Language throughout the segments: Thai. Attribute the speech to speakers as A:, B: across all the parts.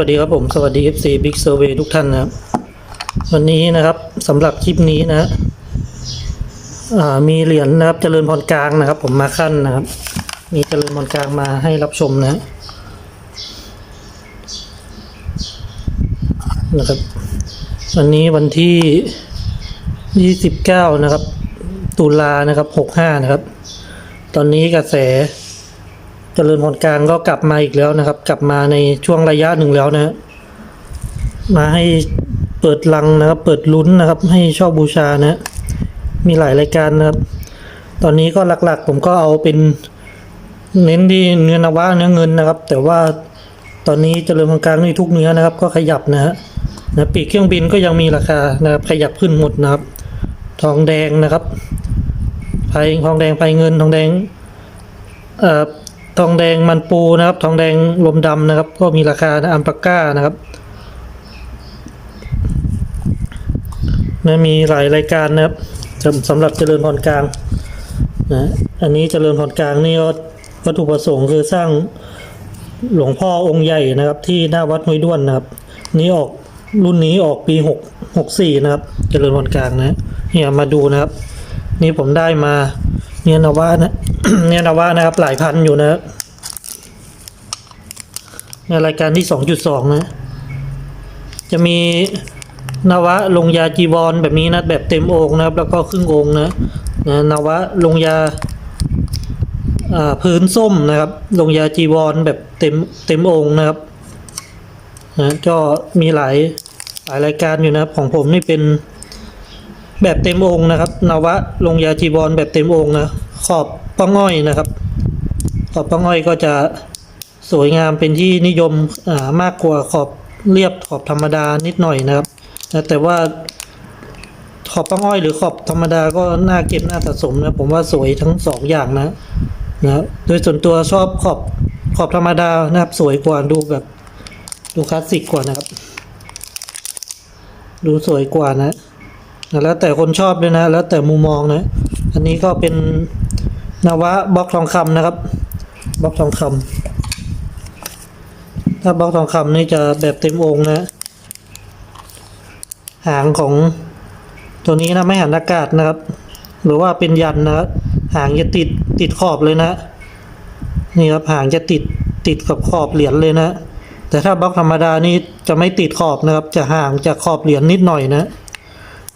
A: วัสดีครับผม สวัสดี FC Big Survey ทุกท่านนะครับ วันนี้นะครับสำหรับคลิปนี้นะมีเหรียญนะครับเจริญพรกลางนะครับ ผมมาขั้นนะครับ มีเจริญพรกลางมาให้รับชมนะนะครับ วันนี้วันที่ 29 นะครับ ตุลานะครับ 65 นะครับ ตอนนี้กระแส เจริญพรกลางก็กลับมาอีกแล้วนะครับ กลับมาในช่วงระยะหนึ่งแล้วนะ มาให้เปิดลังนะครับ เปิดลุ้นนะครับ ให้ชอบบูชานะฮะมีหลายรายการนะครับ ตอนนี้ก็หลักๆ ผมก็เอาเป็นเน้นที่เนื้อนวะเนื้อเงินนะครับ แต่ว่าตอนนี้เจริญพรกลางนี่ทุกเนื้อนะครับ ก็ขยับนะฮะนะปีกเครื่องบินก็ยังมีราคานะครับ ขยับขึ้นหมดนะครับ ทองแดงนะครับไพทองแดงไพเงินทองแดงเอ่อ ทองแดงมันปูนะครับ ทองแดงลมดำนะครับ ก็มีราคานะอัมปาก้านะครับนะมีหลายรายการนะครับสำหรับเจริญพรกลางนะอันนี้เจริญพรกลางนี่ก็วัตถุประสงค์คือสร้างหลวงพ่อองค์ใหญ่นะครับ ที่หน้าวัดห้วยด้วนนะครับ นี้ออกรุ่นนี้ออกปีหกหกสี่นะครับ เจริญพรกลางนะเนี่ยมาดูนะครับ นี่ผมได้มาเนี่ยนวะนะ เนี่ยนวะนะครับหลายพันอยู่นะในรายการที่สองจุดสองนะ จะมีนวะลงยาจีวรแบบนี้นะแบบเต็มองนะครับ แล้วก็ครึ่งองนะนะนวะลงยาพื้นส้มนะครับ ลงยาจีวรแบบเต็มเต็มองนะครับนะก็มีหลายหลายรายการอยู่นะครับ ของผมนี่เป็นแบบเต็มองนะครับ นวะลงยาจีวรแบบเต็มองนะขอบ ป้องอ้อยนะครับขอบป้องอ้อยก็จะสวยงามเป็นที่นิยมมากกว่าขอบเรียบขอบธรรมดานิดหน่อยนะครับ แต่ว่าขอบป้องอ้อยหรือขอบธรรมดาก็น่าเก็บน่าสะสมนะผมว่าสวยทั้งสองอย่างนะนะโดยส่วนตัวชอบขอบขอบธรรมดานะครับ สวยกว่าดูแบบดูคลาสสิกกว่านะครับ ดูสวยกว่านะ แล้วแต่คนชอบด้วยนะ แล้วแต่มุมมองนะ อันนี้ก็เป็น นวะบล็อกทองคำนะครับบล็อกทองคำถ้าบล็อกทองคำนี่จะแบบเต็มองค์นะ หางของตัวนี้นะไม่หันอากาศนะครับ หรือว่าเป็นยันนะหางจะติดติดขอบเลยนะ นี่ครับหางจะติดติดกับขอบเหรียญเลยนะ แต่ถ้าบล็อกธรรมดานี่จะไม่ติดขอบนะครับ จะห่างจากขอบเหรียญนิดหน่อยนะ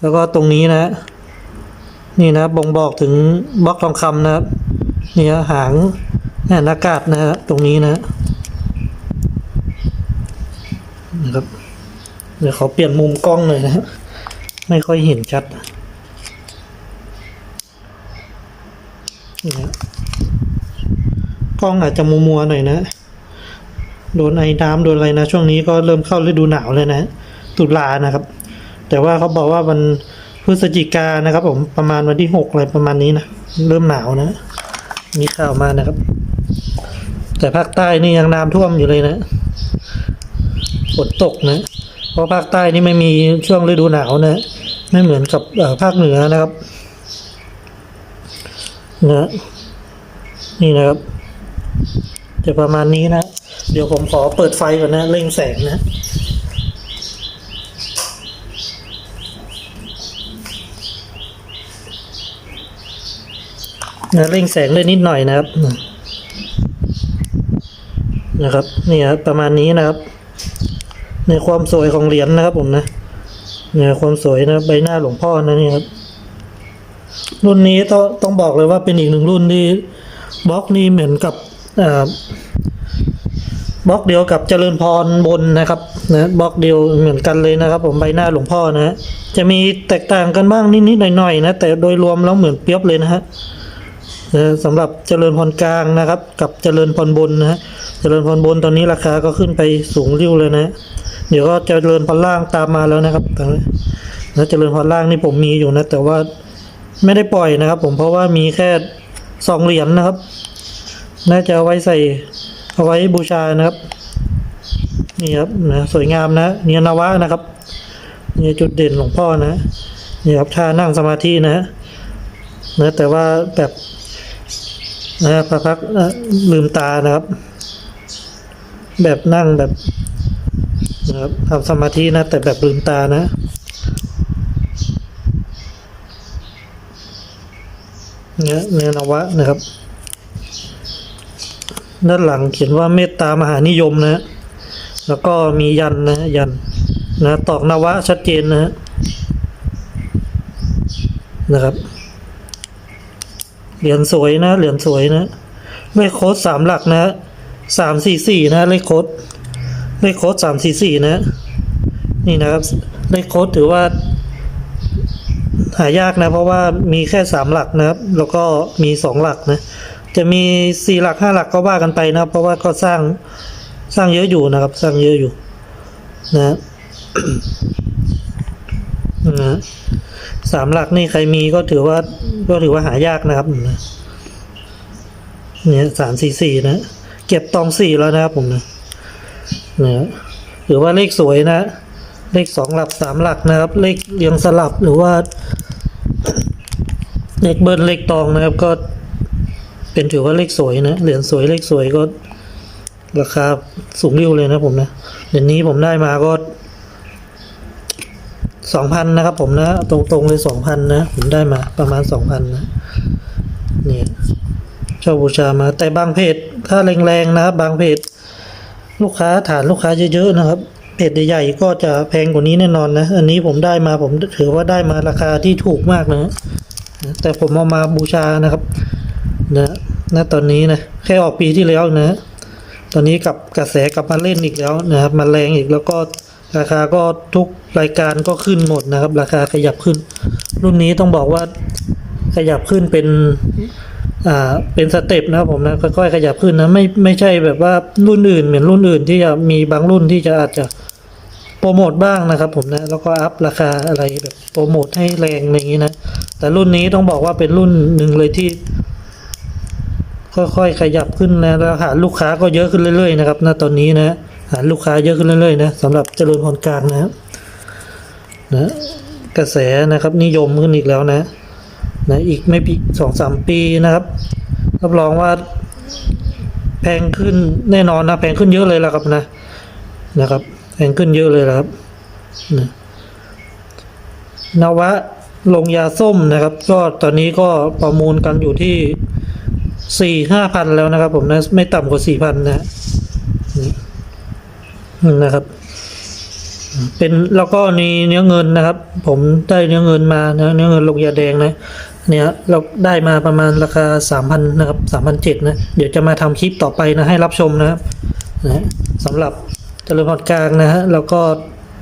A: แล้วก็ตรงนี้นะ นี่นะบ่งบอกถึงบล็อกทองคำนะครับ นี่ฮะหางแหนอากาศนะฮะตรงนี้นะนะครับเดี๋ยวขอเปลี่ยนมุมกล้องหน่อยนะฮะไม่ค่อยเห็นชัดนี่นะกล้องอาจจะมัวมัวหน่อยนะ โดนไอ้น้ำโดนอะไรนะ ช่วงนี้ก็เริ่มเข้าฤดูหนาวเลยนะตุลานะครับ แต่ว่าเขาบอกว่าวันพฤศจิกานะครับ ผมประมาณวันที่หกอะไรประมาณนี้นะ เริ่มหนาวนะ มีข่าวมานะครับ แต่ภาคใต้นี่ยังน้ำท่วมอยู่เลยนะฝนตกนะ เพราะภาคใต้นี่ไม่มีช่วงฤดูหนาวนะไม่เหมือนกับภาคเหนือนะครับนะนี่นะครับจะประมาณนี้นะ เดี๋ยวผมขอเปิดไฟก่อนนะเร่งแสงนะ นะเร่งแสงได้นิดหน่อยนะครับ นะครับนี่ครับประมาณนี้นะครับ ในความสวยของเหรียญนะครับ ผมนะเนี่ยความสวยนะใบหน้าหลวงพ่อนะนี่ครับ รุ่นนี้ต้องต้องบอกเลยว่าเป็นอีกหนึ่งรุ่นที่บล็อกนี้เหมือนกับบล็อกเดียวกับเจริญพรบนนะครับนะบล็อกเดียวเหมือนกันเลยนะครับ ผมใบหน้าหลวงพ่อนะจะมีแตกต่างกันบ้างนิดๆหน่อยๆนะ แต่โดยรวมแล้วเหมือนเปรียบเลยนะฮะ สำหรับเจริญพรกลางนะครับ กับเจริญพรบนนะฮะเจริญพรบนตอนนี้ราคาก็ขึ้นไปสูงริ้วเลยนะ เดี๋ยวก็เจริญพรล่างตามมาแล้วนะครับตอนนี้นะเจริญพรล่างนี่ผมมีอยู่นะ แต่ว่าไม่ได้ปล่อยนะครับ ผมเพราะว่ามีแค่สองเหรียญนะครับ น่าจะเอาไว้ใส่เอาไว้บูชานะครับ นี่ครับนะสวยงามนะเนียนวะนะครับนี่จุดเด่นหลวงพ่อนะนี่ครับท่านั่งสมาธินะนะแต่ว่าแบบ นะพระพักลืมตานะครับ แบบนั่งแบบนะครับทำสมาธินะ แต่แบบลืมตานะเนี่ยเนื้อนวะนะครับ ด้านหลังเขียนว่าเมตตามหานิยมนะ แล้วก็มียันนะยันนะตอกนวะชัดเจนนะนะครับ เหรียญสวยนะ เหรียญสวยนะ เลขโค้ดสามหลักนะสามสี่สี่นะ เลขโค้ดเลขโค้ดสามสี่สี่นะ นี่นะครับ เลขโค้ดถือว่า หายากนะ เพราะว่ามีแค่สามหลักนะครับ แล้วก็มีสองหลักนะ จะมีสี่หลักห้าหลักก็ว่ากันไปนะเพราะว่าก็สร้างสร้างเยอะอยู่นะครับ สร้างเยอะอยู่ นะนะ สามหลักนี่ใครมีก็ถือว่าก็ถือว่าหายากนะครับเนี่ยสามสี่สี่นะ เก็บตองสี่แล้วนะครับผมนะนะหรือว่าเลขสวยนะ เลขสองหลักสามหลักนะครับ เลขเรียงสลับหรือว่า เลขเบิ้ลเลขตองนะครับ ก็เป็นถือว่าเลขสวยนะเหรียญสวยเลขสวยก็ ราคาสูงริ้วเลยนะผมนะเหรียญนี้ผมได้มาก็ สองพันนะครับผมนะ ตรงๆเลยสองพันนะ ผมได้มาประมาณสองพันนะเนี่ยเช่าบูชามาแต่บางเพจถ้าแรงๆนะครับ บางเพจลูกค้าฐานลูกค้าเยอะๆนะครับเพจใหญ่ๆก็จะแพงกว่านี้แน่นอนนะ อันนี้ผมได้มาผมถือว่าได้มาราคาที่ถูกมากนะ แต่ผมเอามาบูชานะครับนะณตอนนี้นะแค่ออกปีที่แล้วนะ ตอนนี้กับกระแสกลับมาเล่นอีกแล้วนะครับมาแรงอีกแล้วก็ ราคาก็ทุกรายการก็ขึ้นหมดนะครับ ราคาขยับขึ้น รุ่นนี้ต้องบอกว่าขยับขึ้นเป็นอ่าเป็นสเต็ปนะครับผมนะค่อยๆขยับขึ้นนะไม่ไม่ใช่แบบว่ารุ่นอื่นเหมือนรุ่นอื่นที่จะมีบางรุ่นที่จะอาจจะโปรโมทบ้างนะครับผมนะแล้วก็อัพราคาอะไรแบบโปรโมทให้แรงอะไรอย่างนี้นะแต่รุ่นนี้ต้องบอกว่าเป็นรุ่นหนึ่งเลยที่ ค่อยๆขยับขึ้นนะแล้วหาลูกค้าก็เยอะขึ้นเรื่อยๆนะครับณตอนนี้นะ หาลูกค้าเยอะขึ้นเรื่อยๆนะสำหรับเจริญพรกางนะครับนะกระแสนะครับนิยมขึ้นอีกแล้วนะนะอีกไม่ปีสองสามปีนะครับรับรองว่าแพงขึ้นแน่นอนนะแพงขึ้นเยอะเลยละครับนะนะครับแพงขึ้นเยอะเลยละครับนะนวะลงยาส้มนะครับ ก็ตอนนี้ก็ประมูลกันอยู่ที่สี่ห้าพันแล้วนะครับ ผมนะไม่ต่ำกว่าสี่พันนะฮะ นะครับ เป็นแล้วก็มีเนื้อเงินนะครับ ผมได้เนื้อเงินมานะเนื้อเงินลงยาแดงนะเนี่ยเราได้มาประมาณราคาสามพันนะครับสามพันเจ็ดนะเดี๋ยวจะมาทำคลิปต่อไปนะให้รับชมนะครับนะสำหรับเจริญพรกลางนะฮะแล้วก็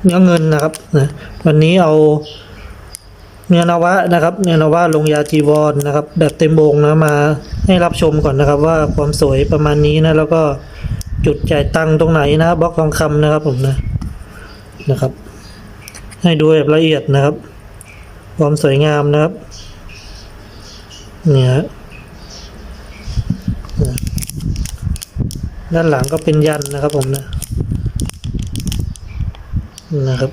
A: เนื้อเงินนะครับนะวันนี้เอาเนื้อนวะนะครับ เนื้อนวะลงยาจีวรนะครับ แบบเต็มวงนะมาให้รับชมก่อนนะครับ ว่าความสวยประมาณนี้นะแล้วก็ จุดจ่ายตังตรงไหนนะบล็อกทองคำนะครับผมนะนะครับ ให้ดูแบบละเอียดนะครับ ความสวยงามนะครับ เนี่ยด้านหลังก็เป็นยันนะครับผมนะนะครับ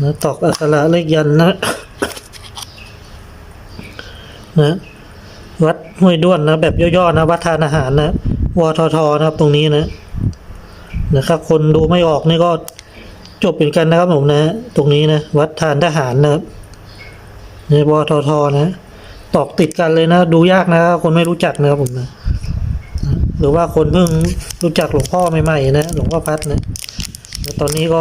A: นะตอกอักขระเลขยันนะนะวัดห้วยด้วนนะแบบย่อๆนะวัดทานอาหารนะ วททนะครับตรงนี้นะนะครับ คนดูไม่ออกนี่ก็จบเป็นกันนะครับผมนะ ตรงนี้นะ วัดทานทหารนะครับในวททนะตอกติดกันเลยนะ ดูยากนะครับคนไม่รู้จักนะครับผมนะหรือว่าคนเพิ่งรู้จักหลวงพ่อใหม่ๆนะหลวงพ่อพัดนะตอนนี้ก็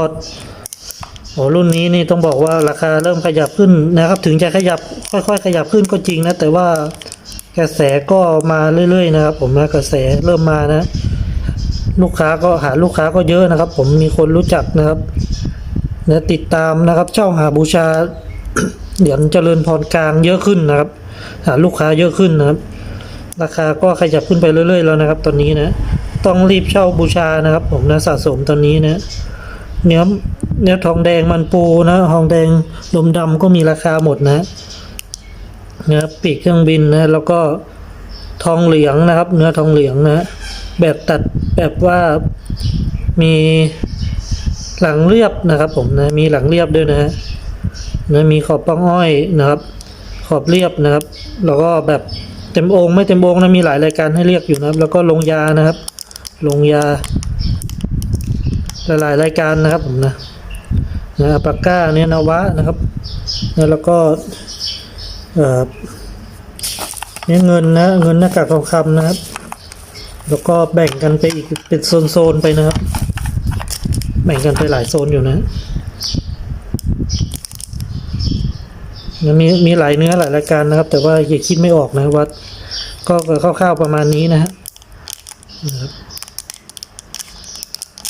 A: โอ้รุ่นนี้นี่ต้องบอกว่าราคาเริ่มขยับขึ้นนะครับ ถึงจะขยับค่อย ๆ ขยับขึ้นก็จริงนะ แต่ว่า กระแสก็มาเรื่อยๆนะครับ ผมนะกระแสเริ่มมานะ ลูกค้าก็หาลูกค้าก็เยอะนะครับ ผมมีคนรู้จักนะครับนะติดตามนะครับ เช่าหาบูชาเหรียญเจริญพรกลางเยอะขึ้นนะครับ หาลูกค้าเยอะขึ้นนะครับ ราคาก็ขยับขึ้นไปเรื่อย ๆ แล้วนะครับ ตอนนี้นะต้องรีบเช่าบูชานะครับ ผมนะสะสมตอนนี้นะเนื้อเนื้อทองแดงมันปูนะทองแดงลมดำก็มีราคาหมดนะ นะปีกเครื่องบินนะแล้วก็ทองเหลืองนะครับ เนื้อทองเหลืองนะแบบตัดแบบว่ามีหลังเรียบนะครับ ผมนะมีหลังเรียบด้วยนะฮะนะมีขอบป้องอ้อยนะครับ ขอบเรียบนะครับ แล้วก็แบบเต็มองค์ไม่เต็มองค์นะมีหลายรายการให้เรียกอยู่นะครับ แล้วก็ลงยานะครับ ลงยาหลายรายการนะครับผมนะนะอัปาก้าเนี่ยนวะนะครับนะแล้วก็ นี่ยเงินนะเงินหน้ากากทองคำนะครับ แล้วก็แบ่งกันไปอีกเป็นโซนๆไปนะครับ แบ่งกันไปหลายโซนอยู่นะนมีมีหลายเนื้อหลายรายการนะครับ แต่ว่าอย่าคิดไม่ออกนะว่าก็คร่าวๆประมาณนี้นะฮะนะครับ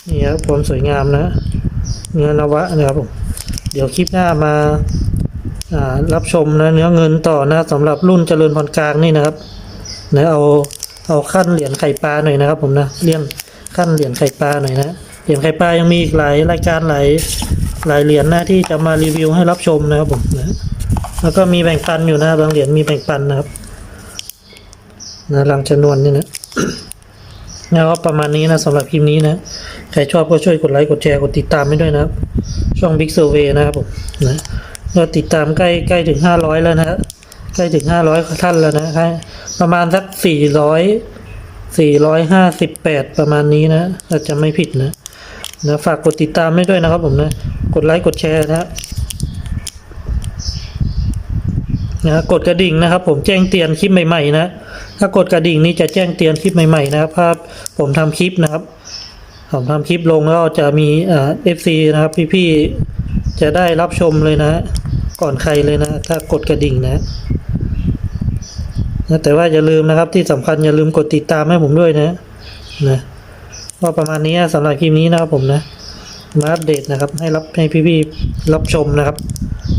A: นี่ครับความสวยงามนะ เนื้อนวะนะครับผมเดี๋ยวคลิปหน้ามา รับชมนะเนื้อเงินต่อนะสำหรับรุ่นเจริญพรกลางนี่นะครับนะเอาเอาขั้นเหรียญไข่ปลาหน่อยนะครับ ผมนะเลี่ยนขั้นเหรียญไข่ปลาหน่อยนะเหรียญไข่ปลายังมีอีกหลายรายการหลายหลายเหรียญนะที่จะมารีวิวให้รับชมนะครับผมนะแล้วก็มีแบ่งปันอยู่นะบางเหรียญมีแบ่งปันนะครับนะลังจำนวนนี่นะนะครับประมาณนี้นะสำหรับคลิปนี้นะ ใครชอบก็ช่วยกดไลค์กดแชร์กดติดตามให้ด้วยนะครับ ช่อง Big Survey นะครับผมนะ ก็ติดตามใกล้ใกล้ถึงห้าร้อยแล้วนะฮะใกล้ถึงห้าร้อยท่านแล้วนะครับประมาณสักสี่ร้อยสี่ร้อยห้าสิบแปดประมาณนี้นะถ้าจะไม่ผิดนะนะฝากกดติดตามให้ด้วยนะครับผมนะ กดไลค์กดแชร์นะฮะนะกดกระดิ่งนะครับ ผมแจ้งเตือนคลิปใหม่ๆนะ ถ้ากดกระดิ่งนี้จะแจ้งเตือนคลิปใหม่ๆนะครับภาพผมทำคลิปนะครับ ผมทำคลิปลงแล้วจะมีเอฟซีนะครับพี่ๆ จะได้รับชมเลยนะ ก่อนใครเลยนะ ถ้ากดกระดิ่งนะนะแต่ว่าอย่าลืมนะครับที่สำคัญอย่าลืมกดติดตามให้ผมด้วยนะนะก็ประมาณนี้สำหรับคลิปนี้นะครับผมนะมาอัปเดตนะครับ ให้รับให้พี่ๆรับชมนะครับ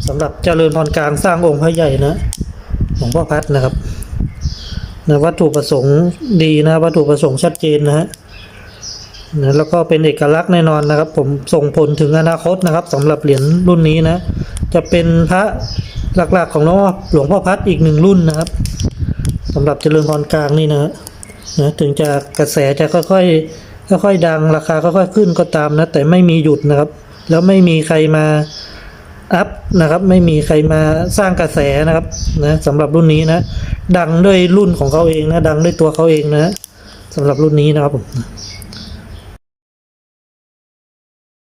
A: สำหรับเจริญพรกลางสร้างองค์พระใหญ่นะหลวงพ่อพัดนะครับนะวัตถุประสงค์ดีนะวัตถุประสงค์ชัดเจนนะฮะ นะแล้วก็เป็นเอกลักษณ์แน่นอนนะครับ ผมส่งผลถึงอนาคตนะครับสำหรับเหรียญรุ่นนี้นะ จะเป็นพระหลักๆของหลวงพ่อหลวงพ่อพัดอีกหนึ่งรุ่นนะครับสำหรับเจริญพรกลางนี่นะฮะนะถึงจะกระแสจะค่อยๆค่อยๆดังราคาค่อยๆขึ้นก็ตามนะ แต่ไม่มีหยุดนะครับ แล้วไม่มีใครมาอัพนะครับ ไม่มีใครมาสร้างกระแสนะครับนะสำหรับรุ่นนี้นะ ดังด้วยรุ่นของเขาเองนะ ดังด้วยตัวเขาเองนะสำหรับรุ่นนี้นะครับผม